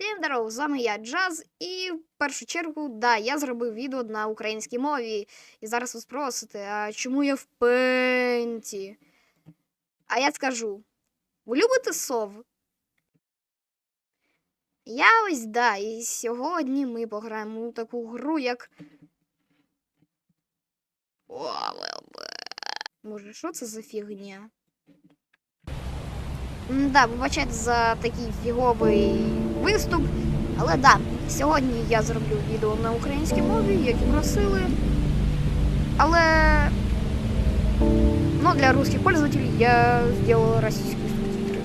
Всім здорово, з вами я Джаз, і в першу чергу, да, я зробив відео на українській мові. І зараз ви спросите, а чому я в пенті? А я скажу: ви любите сов? Я ось да, і сьогодні ми пограємо у таку гру, як. Може, що це за фігня? Да, вибачайте за такий фіговий виступ. Але да, сьогодні я зроблю відео на українській мові, як і просили. Але ну, для русских пользователей я зробила російські субтитри.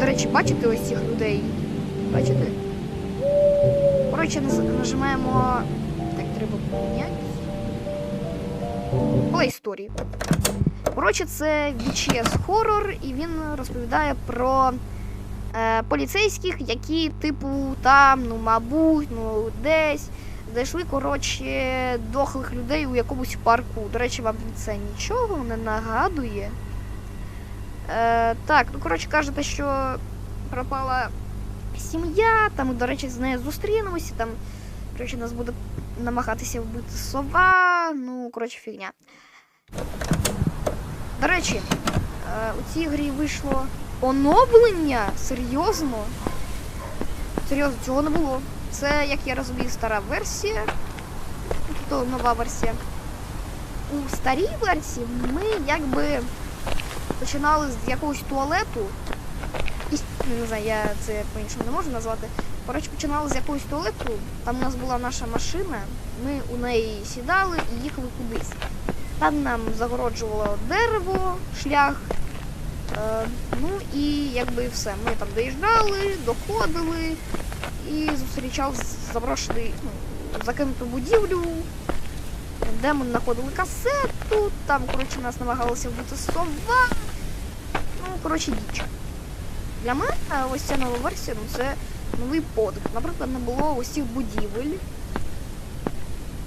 До речі, бачите ось цих людей? Бачите? Коротше, нажимаємо. Так, треба поміняти. Play Story. Коротше, це VHS хорор, і він розповідає про е, поліцейських, які, типу, там, ну, мабуть, ну, десь знайшли, коротше, дохлих людей у якомусь парку. До речі, вам це нічого не нагадує. Е, так, ну, коротше, кажете, що пропала сім'я, там, до речі, з нею зустрінемося, там, коротше, нас буде намагатися вбити сова, ну, коротше, фігня. До речі, е, у цій грі вийшло оновлення? Серйозно? Серйозно, цього не було. Це, як я розумію, стара версія. Тобто нова версія. У старій версії ми якби починали з якогось туалету. І, ну, не знаю, я це по-іншому не можу назвати. Коротше, починали з якогось туалету. Там у нас була наша машина, ми у неї сідали і їхали кудись. Там нам загороджувало дерево, шлях. Е, ну і якби все. Ми там доїжджали, доходили і зустрічав заброшений, ну, закинуту будівлю, де ми знаходили касету, там, коротше, нас намагалися вбити сова. Ну, коротше, діч. Для мене ось ця нова версія, ну це новий подих. Наприклад, не було ось цих будівель.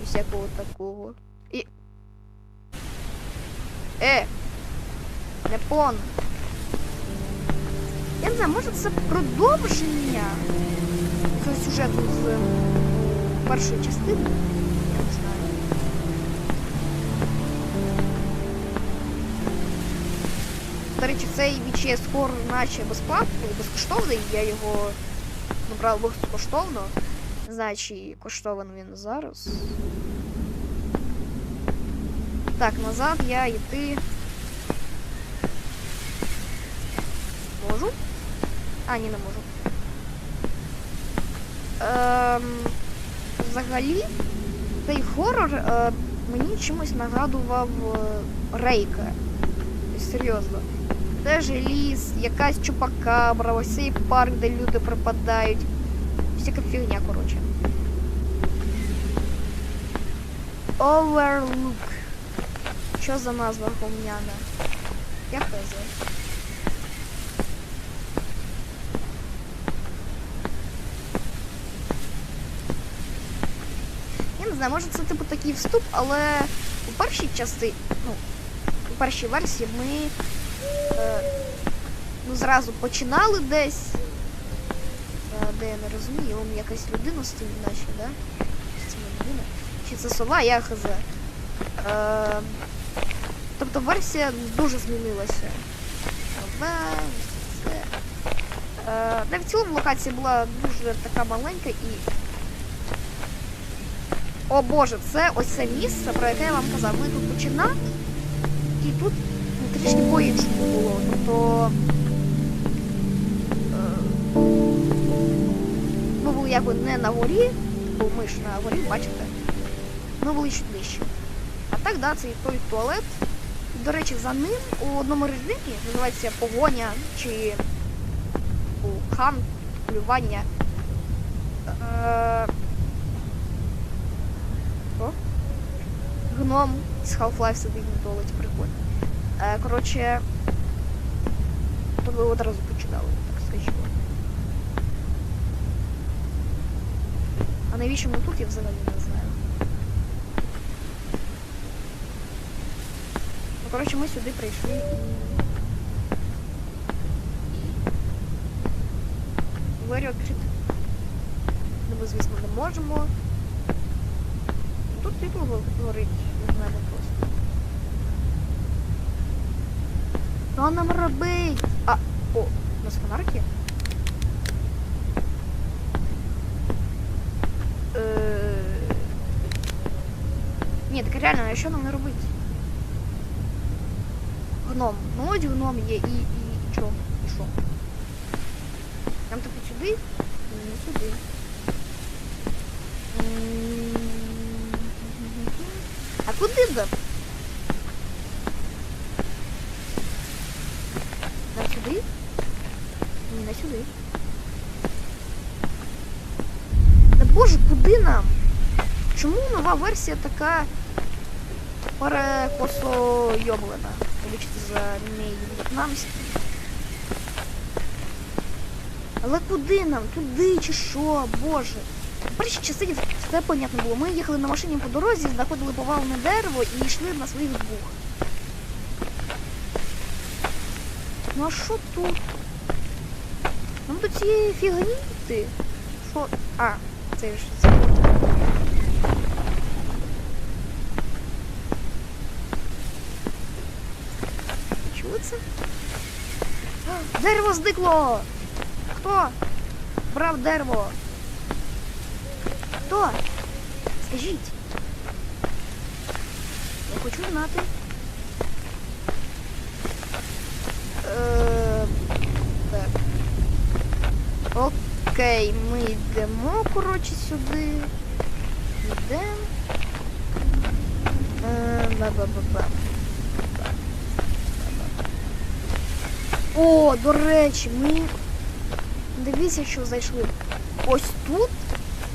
І всякого такого. І Е! Не. Я не знаю, може це продовження цього сюжету з е, першої частини? До речі, цей VHS скоро наче безплатний, безкоштовний, я його набрав безкоштовно. Не знаю, чи коштований він зараз. Так, назад я йти. Можу? А, ні, не можу. Ем, взагалі, цей хорор е, мені чимось нагадував е, Рейка. Серйозно. Теж ліс, якась чупакабра, ось цей парк, де люди припадають. Всяка фігня, коротше. Overlook. Що за назва гомняна? Я хз. Знаю, може це типу такий вступ, але у першій частині, ну, у першій версії ми е, ну, зразу починали десь. Е, де я не розумію, вам якась людина стоїть наче, да? Чи це не людина? Чи це сова, я хз. Е, Тобто версія дуже змінилася. Е, Навіть в цілому локація була дуже така маленька і. О боже, це ось це місце, про яке я вам казав. Ми тут починали, і тут трішки по-іншому було. Тобто. е, Ми були якби не на горі, бо ми ж на горі, бачите. Ми були чуть нижче. А так, да, це той туалет. До речі, за ним у одному режимі називається погоня чи хан, полювання. Е... О? Гном з Half-Life сидить туалеті, прикольно. Е, коротше, то ви одразу починали, так скажімо. А навіщо ми тут, я взагалі не знаю. Ну, коротше, ми сюди прийшли і... Двері відкриті. куди ми, звісно, не можемо. Тут світло го- горить мене просто. Що нам робить? А, о, у нас фонарик є? Е, так реально, а що нам не? Гном. Ну ось гном є і, і, і що? І що? Нам типу сюди? Не сюди. Куди нам? Нам сюди? Ні, не сюди. Та боже, куди нам? Чому нова версія така перекосойоблена? Вибачте за мій в'єтнамський. Але куди нам? Туди чи що? Боже. В першій частині все понятно було. Ми їхали на машині по дорозі, знаходили повалене дерево і йшли на своїх двох. Ну а що тут? Нам до цієї фігні йти? Що? А, це ж це. Чули це? Дерево зникло! Хто? Брав дерево. Хто? Скажіть. Я хочу знати. Е, так. Окей, ми йдемо, коротше, сюди. Йдемо. Е, ба-ба-ба-ба. О, до речі, ми. Дивіться, що зайшли. Ось тут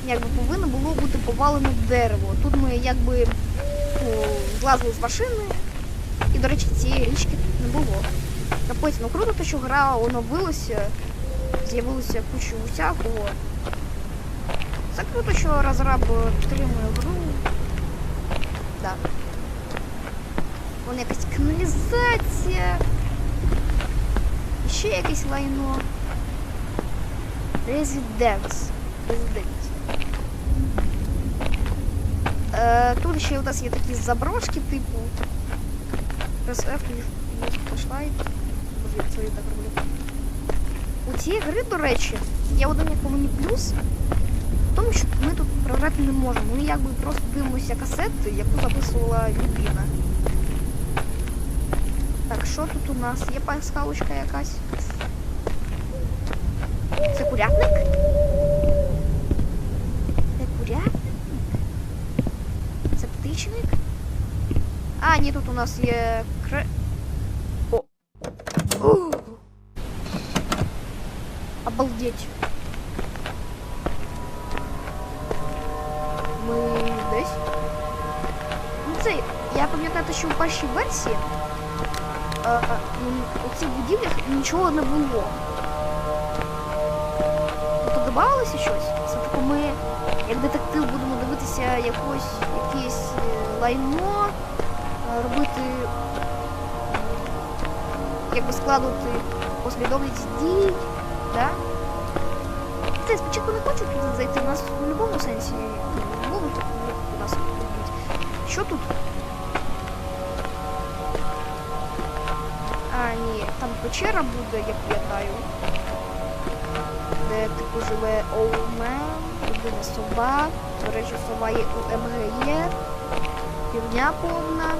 якби повинно було бути повалене дерево. Тут ми якби злазили з машини. І, до речі, цієї річки тут не було. Капець, ну круто, що гра оновилася, з'явилося куча усякого. Це круто, що розраб підтримує гру. Так. Вон якась каналізація. Ще якесь лайно. Резиденс. Резиденс. Е, тут ще у нас є такі заброшки, типу. Флешлайт. Боже, я це я так роблю. У цієї гри, до речі, є один мені плюс. В тому, що ми тут програти не можемо. Ми якби просто дивимося касети, яку записувала людина. Так, що тут у нас? Є пасхалочка якась? Це курятник? Це курятник? Це птичник? Ні, тут у нас є кре... О. Обалдеть. Ми десь? Ну це, я пам'ятаю, що у першій версії е, у цих будівлях нічого не було. Тобто додавалося щось. Це типу ми, як детектив, будемо дивитися якось, якесь е, лайно, робити, якби складувати послідовність дій, да? Це спочатку не хочу туди зайти, у нас в будь-якому сенсі можуть у нас будуть. Що тут? А, ні, там печера буде, я пам'ятаю. Де типу живе Оумен, людина сова. До речі, сова є у МГЄ. Півдня повна.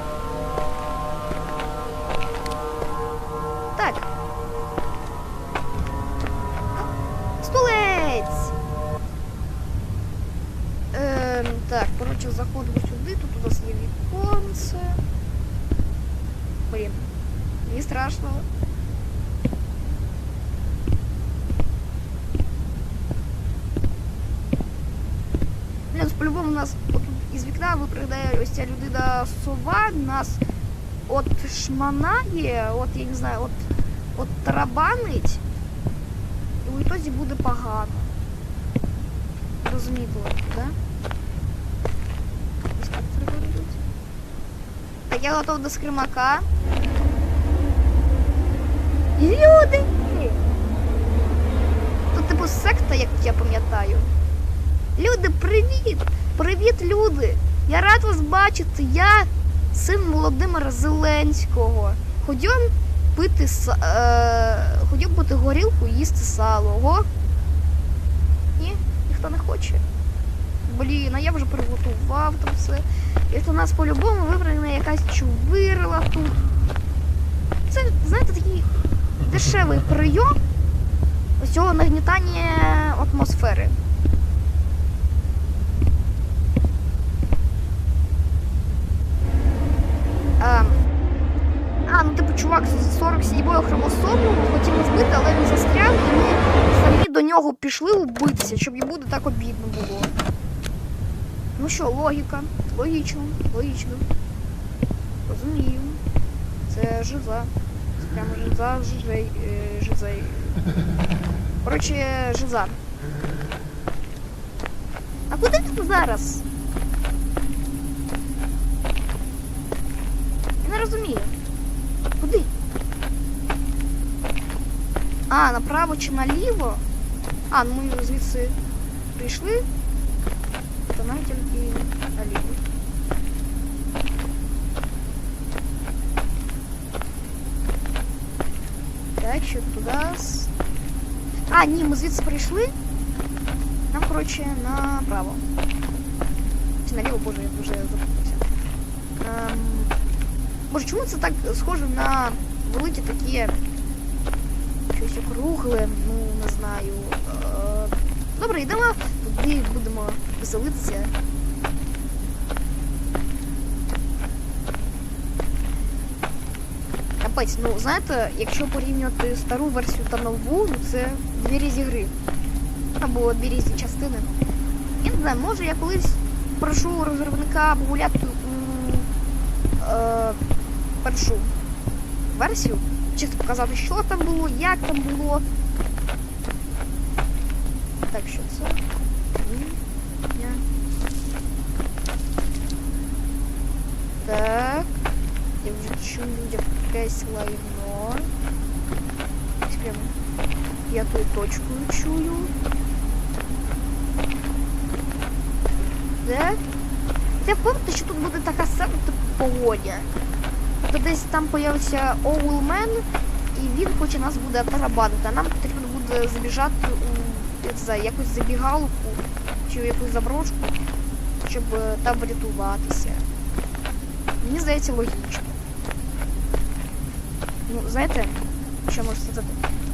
Заходимо сюди, тут у нас є віконце. Блін, мені страшно. Блін, по-любому у нас отут із вікна випригає ось ця людина сова, нас от шманає, от я не знаю, от, от тарабанить, і у ітозі буде погано. Розумієте, да? Ось так треба робити. Так, я готов до скримака. Люди! Тут типу секта, як я пам'ятаю. Люди, привіт! Привіт, люди! Я рад вас бачити. Я син Володимира Зеленського. Ходьом пити е... ходьом пити горілку і їсти сало. Ого? Ні, ніхто не хоче. Блін, а я вже приготував там все. І то нас по-любому вибрана якась чувирла тут. Це, знаєте, такий дешевий прийом ось цього нагнітання атмосфери. А, а, ну типу чувак з 47-ю хромосомою хотів нас збити, але він застряг, і ми самі до нього пішли убитися, щоб йому не так обідно було. Ну що, логіка. Логічно, логічно. Розумію. Це жиза. Це прямо жиза, жижей, е, жизей. Коротше, жиза. А куди ти зараз? Я не розумію. Куди? А, направо чи наліво? А, ну ми звідси прийшли. То нам тільки наліво. Так, що туди. с- А, ні, ми звідси прийшли. Нам, коротше, направо. Чи наліво, боже, я вже запутався. Ем... Боже, чому це так схоже на великі такі щось округле, ну не знаю. Е... Добре, йдемо туди, будемо веселитися. Капець, ну знаєте, якщо порівнювати стару версію та нову, ну це дві різні гри. Або дві різні частини. Я не знаю, може я колись прошу розробника погуляти е, першу версію. Чисто показати, що там було, як там було. Так, що це? Ні. Ня. Так. Я вже чую якесь лайно. Прямо п'ятою точкою чую. Так. Я впевнена, що тут буде така сама погодя. То десь там появиться Оулмен, і він хоче нас буде тарабанити. А нам потрібно буде забіжати у я не знаю, якусь забігалку чи в якусь заброшку, щоб е, там врятуватися. Мені здається логічно. Ну, знаєте, що можу сказати?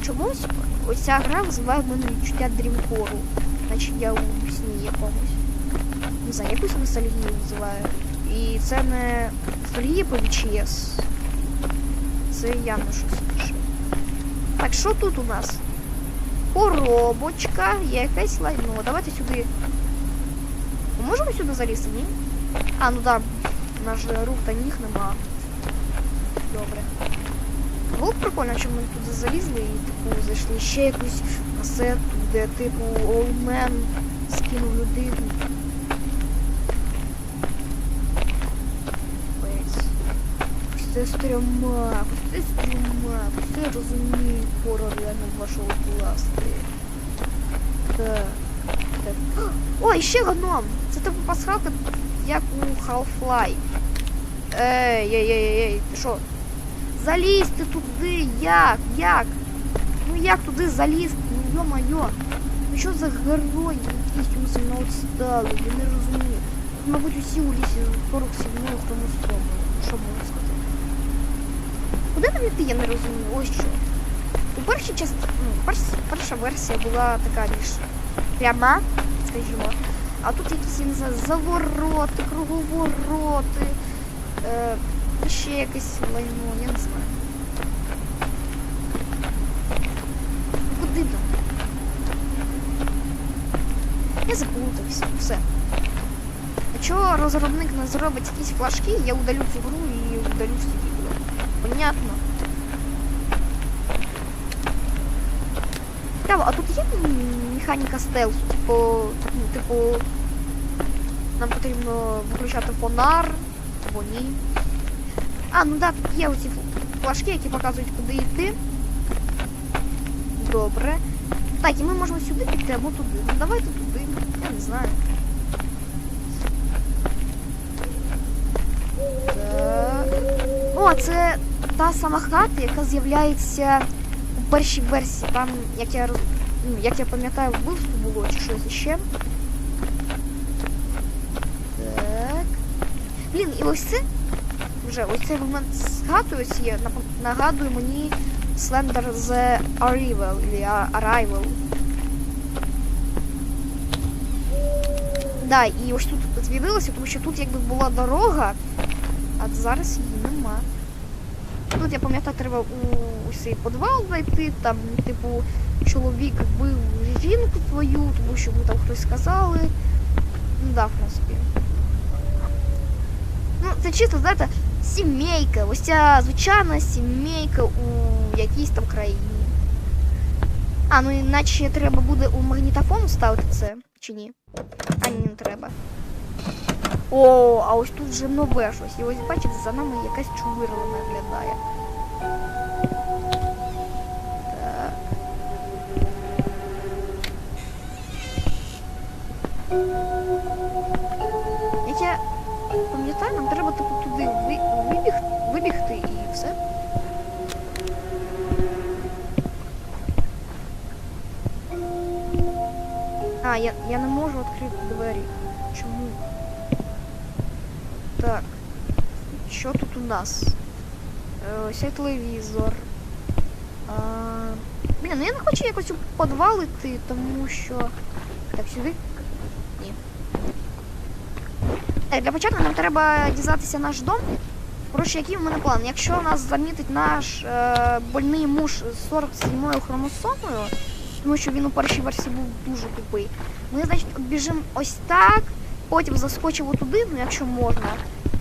Чомусь ось ця гра визиває в мене відчуття дрімкору, наче я у сні якомусь. Не знаю, якусь ностальгію визиває. І це не ностальгія по VHS. Це явно щось інше. Так, що тут у нас? Коробочка, якесь лайно. Давайте сюди. Ми можемо сюди залізти, ні? А, ну да, у нас же рук та ніг нема. Добре. Було б прикольно, щоб ми туди залізли і типу зайшли ще якусь касету, де типу Олмен скинув людину. Це стрьома, це стрьома, це розумію хорор реально вашого класти. Так. так. Ой, ще гном! Це типу пасхалка, як у Half-Life. Ей, ей, ей, ей, ти що? Залізти туди, як? Як? Ну як туди залізти? Ну йо-майо. Ну що за герой якийсь йому сильно відстали? Я не розумію. Тут, мабуть, усі у лісі 47 хромосому. Що можна сказати? Куди нам йти, я не розумію. Ось що. У першій частині, ну, перш, перша версія була така більш пряма, скажімо. А тут якісь, я не знаю, завороти, круговороти. Е, ще якесь лайно, я не знаю. Куди там? Я заплутався, все. Якщо розробник не зробить якісь флажки, я удалю цю гру і удалю всі відео. Понятно. Цікаво, а тут є механіка стелсу? Типу, ну, типу, нам потрібно виключати фонар, або ні. А, ну так, тут є оці флажки, які показують, куди йти. Добре. Так, і ми можемо сюди піти або туди. Ну давайте туди. Я не знаю. Так. О, це та сама хата, яка з'являється у першій версії. Там, як я ну, як я пам'ятаю, вбивство було чи щось іще. Так. Блін, і ось це вже ось цей момент з хатою є, нагадує мені Slender The Arrival, или Arrival. Да, і ось тут з'явилося, тому що тут якби була дорога, а зараз її нема. Тут я пам'ятаю, треба у цей підвал зайти, там, типу, чоловік вбив жінку твою, тому що ви там хтось сказали. Ну да, в принципі. Ну, це чисто, знаєте, сімейка. Ось ця звичайна сімейка у якійсь там країні. А, ну іначе треба буде у магнітофон ставити це, чи ні? А ні, не треба. О, а ось тут вже нове щось. І ось бачите, за нами якась чувирла наглядає. Так. Пам'ятаю, нам треба типу туди ви, вибіг, вибігти і все. А, я, я не можу відкрити двері. Чому? Так. Що тут у нас? Е, Ось телевізор. А, блін, ну я не хочу якось у підвал йти, тому що. Так, сюди? Ні. Так, для початку нам треба дізнатися наш дом. Коротше, який в мене план? Якщо нас замітить наш е, больний муж з 47-ю хромосомою, тому що він у першій версії був дуже тупий, ми, значить, біжимо ось так, потім заскочимо туди, ну якщо можна,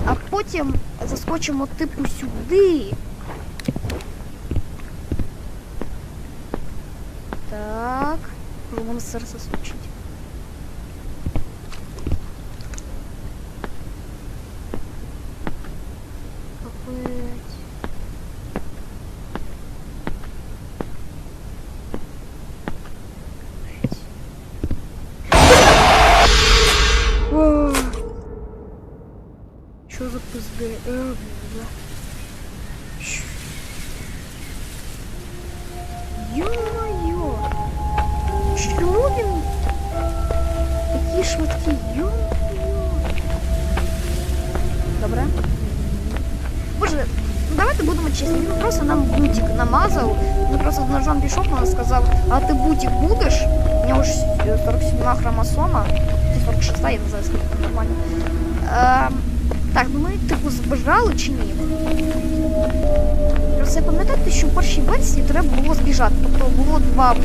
а потім заскочимо типу сюди. Так. Воно серце стучить. Швидкий? Добре. Боже, ну давайте будемо чесні. Він просто нам бутик намазав. Він просто ножом пішов, нам сказав, а ти бутик будеш? У нього ж е, 47 хромосома. Чи 46, я не знаю, скільки нормально. Ем, так, ну ми типу збежали чи ні? Просто пам'ятаєте, що в першій версії треба було збіжати. Тобто було два.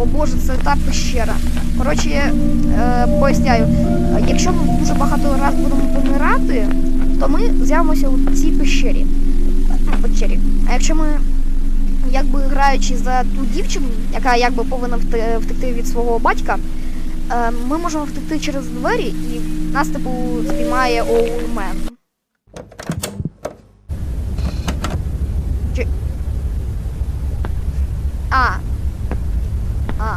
О боже, це та пещера. Коротше, е, поясняю, якщо ми дуже багато раз будемо помирати, то ми з'явимося у цій пещері. Ну, печері. А якщо ми, якби граючи за ту дівчину, яка якби повинна втекти від свого батька, е, ми можемо втекти через двері і нас, типу, спіймає Оулмен. Чи... А. А.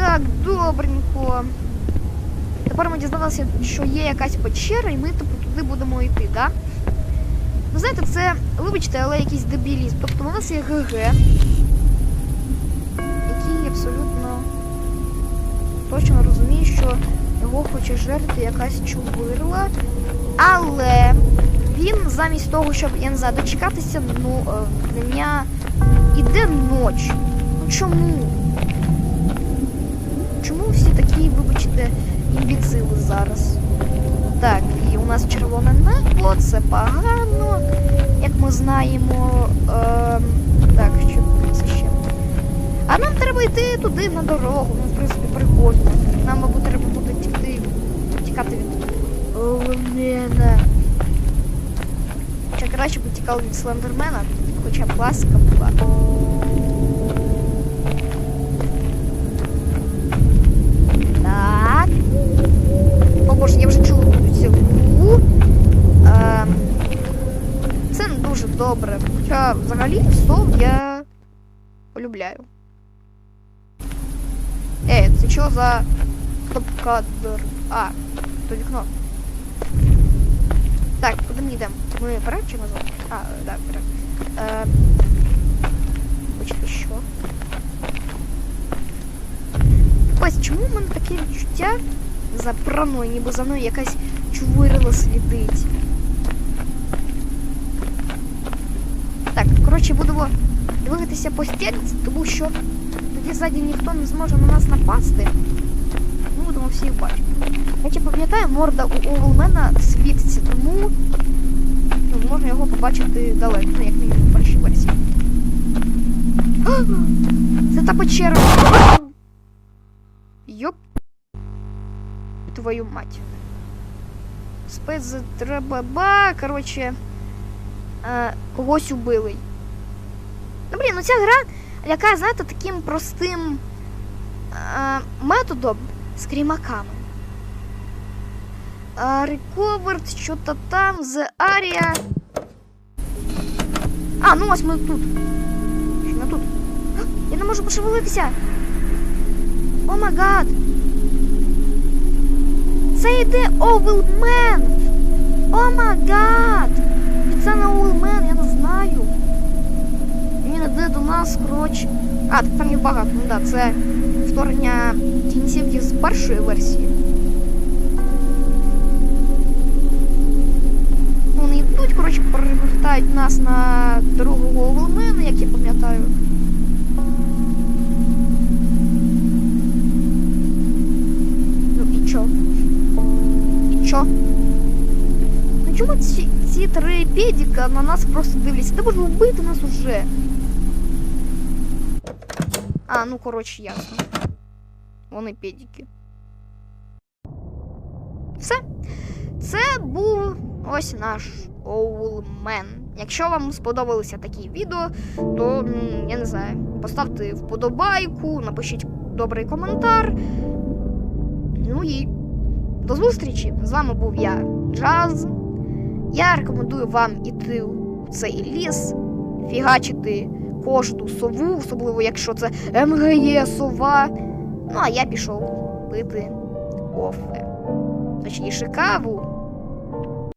Так, добренько. Тепер ми дізналися, що є якась печера, і ми типу туди будемо йти? Да? Ну знаєте, це, вибачте, але якийсь дебілізм. Тобто у нас є ГГ, який абсолютно точно розуміє, що його хоче жерти якась чувирла. Але він замість того, щоб, я не знаю, дочекатися ну, е, дня, іде ніч. Ну чому? Чому всі такі, вибачте, імбіцили зараз? Так, і у нас червоне небо, це погано, як ми знаємо. Е, так, що це ще? А нам треба йти туди на дорогу, ну, в принципі, прикольно. Нам, мабуть, треба буде тікти, тікати від Оленена. Хоча краще б тікали від Слендермена, хоча б класика була. Так. О боже, я вже чула цю гу. Е, це не дуже добре. Хоча взагалі сов я полюбляю. Ей, це що за стоп-кадр? А, то вікно. Так, куди ми йдемо? Ми вперед чи назад? А, так, вперед. Е, Почти що? Ось чому в мене таке відчуття за параною, ніби за мною якась чувирила слідить. Так, коротше, будемо дивитися по стільці, тому що тоді ззаді ніхто не зможе на нас напасти. Ми будемо всі їх бачити. Я пам'ятаю, морда у Оулмена світиться, тому ну, можна його побачити далеко, ну, як мінімум в першій версії. Це та печера. Йоп. Твою мать. Спец треба ба, коротше. Е, когось убили. Блін, ну ця гра лякає, знаєте, таким простим е, методом з крімаками. Е, Recovered, що-то там, The Area. А, ну ось ми тут. Чи не тут? Я не можу пошевелитися. О май гад. Це йде Овелмен. О май гад. Це не Овелмен, я не знаю. Він до нас, коротше. А, так там їх багато, ну да, це вторгнення кінцівки з першої версії. Вони йдуть, коротше, перевертають нас на другого Овелмена, як я пам'ятаю. Ну і чо? І чо? Ну чому ці, ці три педіка на нас просто дивляться? Та можна вбити нас уже. А, ну коротше, ясно. Вони педіки. Все. Це був ось наш Оулмен. Якщо вам сподобалися такі відео, то я не знаю, поставте вподобайку, напишіть добрий коментар. Ну і до зустрічі! З вами був я, Джаз. Я рекомендую вам іти у цей ліс, фігачити кожну сову, особливо якщо це МГЄ сова. Ну, а я пішов пити кофе. Точніше, каву